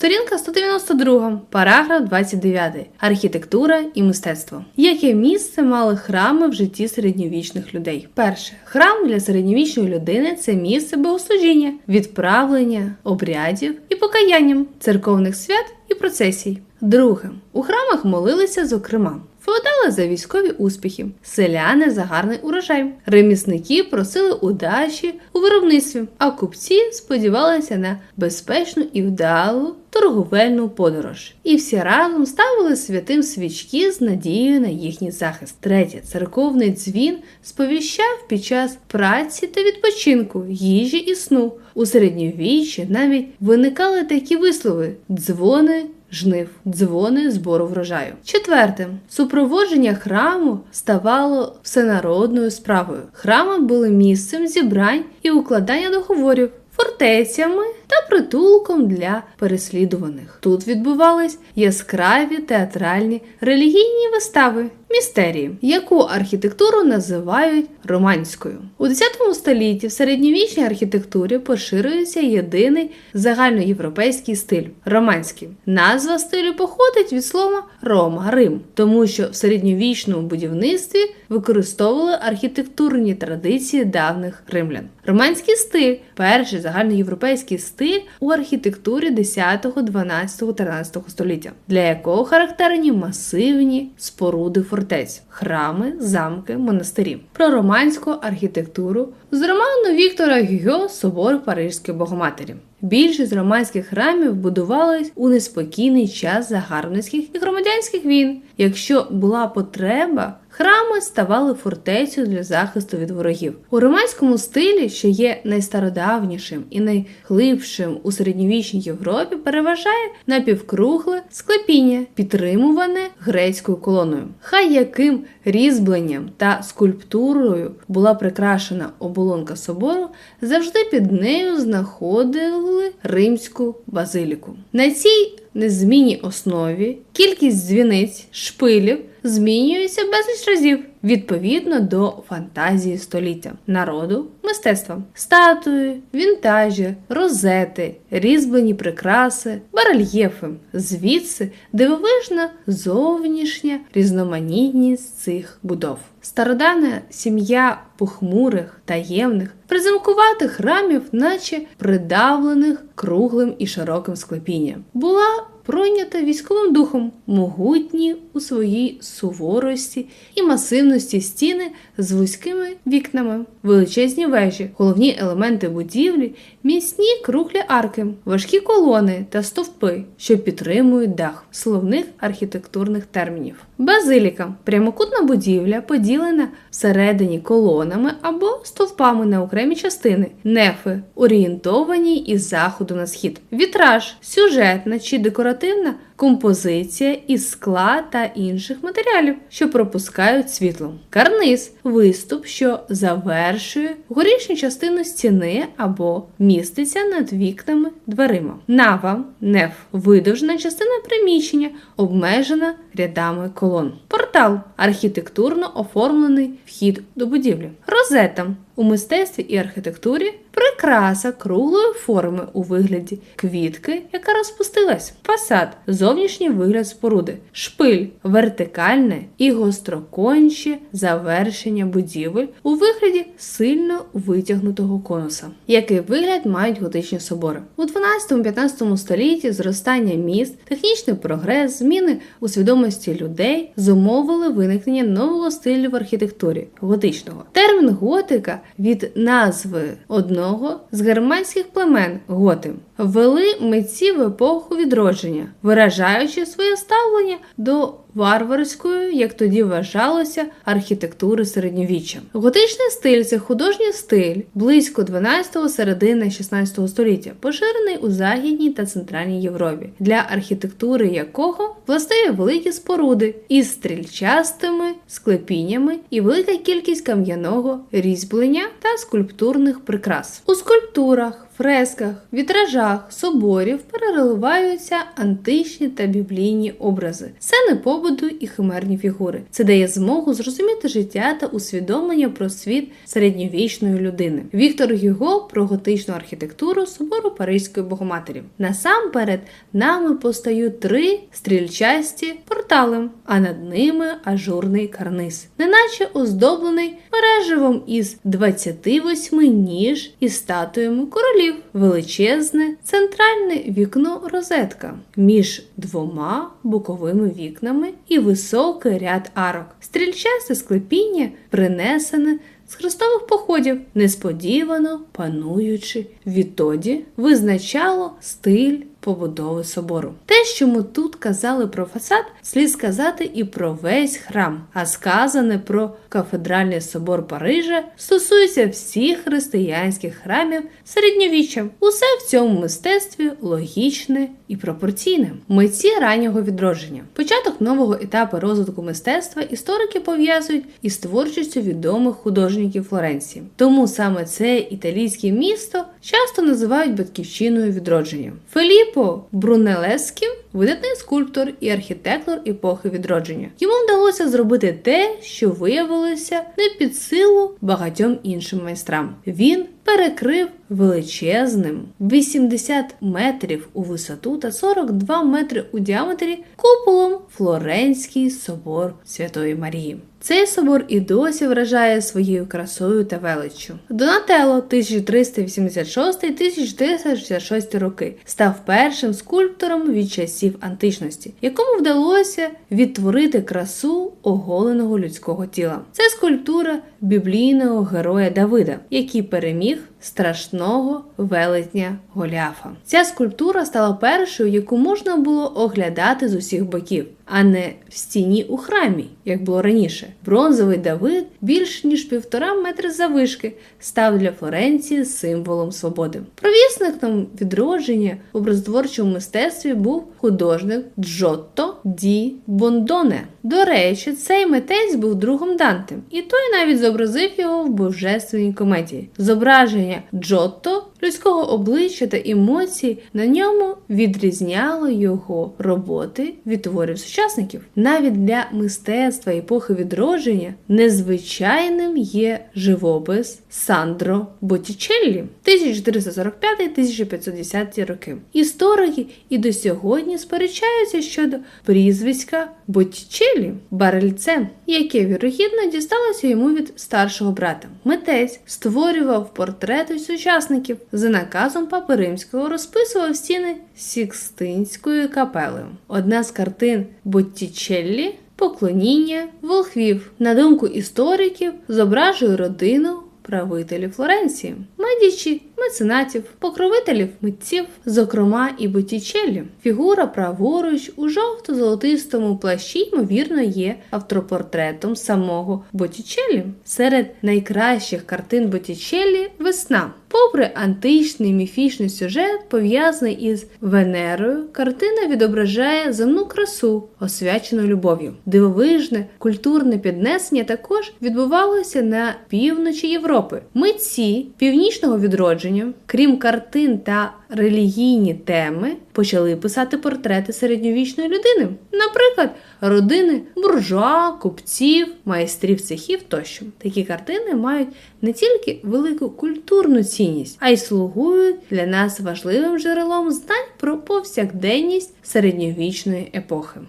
Сторінка 192, параграф 29. Архітектура і мистецтво. Яке місце мали храми в житті середньовічних людей? Перше, храм для середньовічної людини це місце богослужіння, відправлення, обрядів і покаянням, церковних свят і процесій. Друге, у храмах молилися, зокрема, Феодали за військові успіхи, селяни за гарний урожай, ремісники просили удачі у виробництві, а купці сподівалися на безпечну і вдалу торговельну подорож. І всі разом ставили святим свічки з надією на їхній захист. Третє церковний дзвін сповіщав під час праці та відпочинку, їжі і сну. У середньовіччі навіть виникали такі вислови: дзвони жнив, дзвони збору врожаю. Четверте, супроводження храму ставало всенародною справою. Храми були місцем зібрань і укладання договорів. Фортецями та притулком для переслідуваних. Тут відбувались яскраві театральні релігійні вистави, містерії, яку архітектуру називають романською. У X столітті в середньовічній архітектурі поширюється єдиний загальноєвропейський стиль романський. Назва стилю походить від слова Рома Рим, тому що в середньовічному будівництві використовували архітектурні традиції давних римлян. Романський стиль перший загальноєвропейський стиль у архітектурі 10, 12, 13 століття, для якого характерні масивні споруди фортець, храми, замки, монастирі. Про романську архітектуру з роману Віктора Гюго Собор Парижської Богоматері. Більшість романських храмів будувались у неспокійний час загарбницьких і громадянських війн. Якщо була потреба, храми ставали фортецею для захисту від ворогів. У романському стилі, що є найстародавнішим і найглибшим у середньовічній Європі, переважає напівкругле склепіння, підтримуване грецькою колоною. Хай яким різьбленням та скульптурою була прикрашена оболонка собору, завжди під нею знаходили римську базиліку. На цій незмінній основі кількість дзвіниць, шпилів змінюється безліч разів відповідно до фантазії століття, народу, мистецтва, статуї, вінтажі, розети, різьблені прикраси, барельєфи. Звідси дивовижна зовнішня різноманітність цих будов. Стародавня сім'я похмурих, таємних, приземкуватих храмів, наче придавлених круглим і широким склепінням, була пройнята військовим духом, могутні у своїй суворості і масивності стіни з вузькими вікнами, величезні вежі, головні елементи будівлі, міцні круглі арки, важкі колони та стовпи, що підтримують дах словних архітектурних термінів. Базиліка прямокутна будівля, поділена всередині колонами або стовпами на окремі частини, нефи, орієнтовані із заходу на схід, вітраж, сюжетна чи декоративна композиція із скла та інших матеріалів, що пропускають світло, карниз виступ, що завершує горішню частину стіни або міститься над вікнами дверима. Нава, неф, видовжена частина приміщення, обмежена рядами колон. Портал архітектурно оформлений вхід до будівлі. Розета у мистецтві і архітектурі прикраса круглої форми у вигляді квітки, яка розпустилась. Фасад зовнішній вигляд споруди, шпиль вертикальне і гостроконче завершення будівель у вигляді сильно витягнутого конуса. Який вигляд мають готичні собори у 12-15 столітті зростання міст, технічний прогрес, зміни у свідомості людей зумовили виникнення нового стилю в архітектурі готичного. Термін готика від назви одного з германських племен готи ввели митці в епоху відродження, виражаючи своє ставлення до варварської, як тоді вважалося, архітектури середньовіччя. Готичний стиль це художній стиль близько 12-го середини 16 століття, поширений у Західній та Центральній Європі, для архітектури якого властиві великі споруди із стрільчастими склепіннями і велика кількість кам'яного різьблення та скульптурних прикрас. У скульптурах фресках, вітражах, соборів переливаються античні та біблійні образи. Сцени побуту добуду і химерні фігури. Це дає змогу зрозуміти життя та усвідомлення про світ середньовічної людини. Віктор Гюго про готичну архітектуру собору Паризької Богоматері. Насамперед нами постають три стрільчасті портали, а над ними ажурний карниз, неначе оздоблений мереживом із 28 ніж і статуями королів, величезне центральне вікно розетка між двома боковими вікнами і високий ряд арок. Стрільчасте склепіння принесене з хрестових походів, несподівано пануючи відтоді, визначало стиль побудови собору. Те, що ми тут казали про фасад, слід сказати і про весь храм, а сказане про кафедральний собор Парижа стосується всіх християнських храмів середньовіччя. Усе в цьому мистецтві логічне і пропорційне. Митці раннього відродження. Початок нового етапу розвитку мистецтва історики пов'язують із творчістю відомих художників Флоренції. Тому саме це італійське місто часто називають батьківщиною відродження. Феліпо Брунелеські видатний скульптор і архітектор епохи відродження. Йому вдалося зробити те, що виявилося не під силу багатьом іншим майстрам. Він перекрив величезним 80 метрів у висоту та 42 метри у діаметрі куполом Флоренський собор Святої Марії. Цей собор і досі вражає своєю красою та величчю. Донателло 1386-1466 роки став першим скульптором від часів античності, якому вдалося відтворити красу оголеного людського тіла. Це скульптура біблійного героя Давида, який переміг страшного велетня Голіафа. Ця скульптура стала першою, яку можна було оглядати з усіх боків, а не в стіні у храмі, як було раніше. Бронзовий Давид більш ніж півтора метри завишки став для Флоренції символом свободи. Провісником відродження в образотворчому мистецтві був художник Джотто Ді Бондоне. До речі, цей митець був другом Данте, і той навіть зобразив його в божественній комедії. Зображення Джотто людського обличчя та емоцій на ньому відрізняло його роботи від творів сучасників. Навіть для мистецтва епохи відродження незвичайним є живопис Сандро Боттічеллі 1445-1510 роки. Історики і до сьогодні сперечаються щодо прізвиська Боттічеллі Барельце, яке вірогідно дісталося йому від старшого брата. Митець створював портрети сучасників за наказом Папи Римського розписував стіни Сікстинської капели. Одна з картин Боттічеллі Поклоніння волхвів. На думку істориків, зображує родину правителів Флоренції, медічі, меценатів, покровителів митців, зокрема і Боттічеллі. Фігура праворуч у жовто-золотистому плащі, ймовірно, є автопортретом самого Боттічеллі. Серед найкращих картин Боттічеллі весна. Попри античний міфічний сюжет, пов'язаний із Венерою, картина відображає земну красу, освячену любов'ю. Дивовижне культурне піднесення також відбувалося на півночі Європи. Митці північного відродження, крім картин та релігійні теми, почали писати портрети середньовічної людини, наприклад, родини буржуа, купців, майстрів цехів тощо. Такі картини мають не тільки велику культурну цінність, а й слугують для нас важливим джерелом знань про повсякденність середньовічної епохи.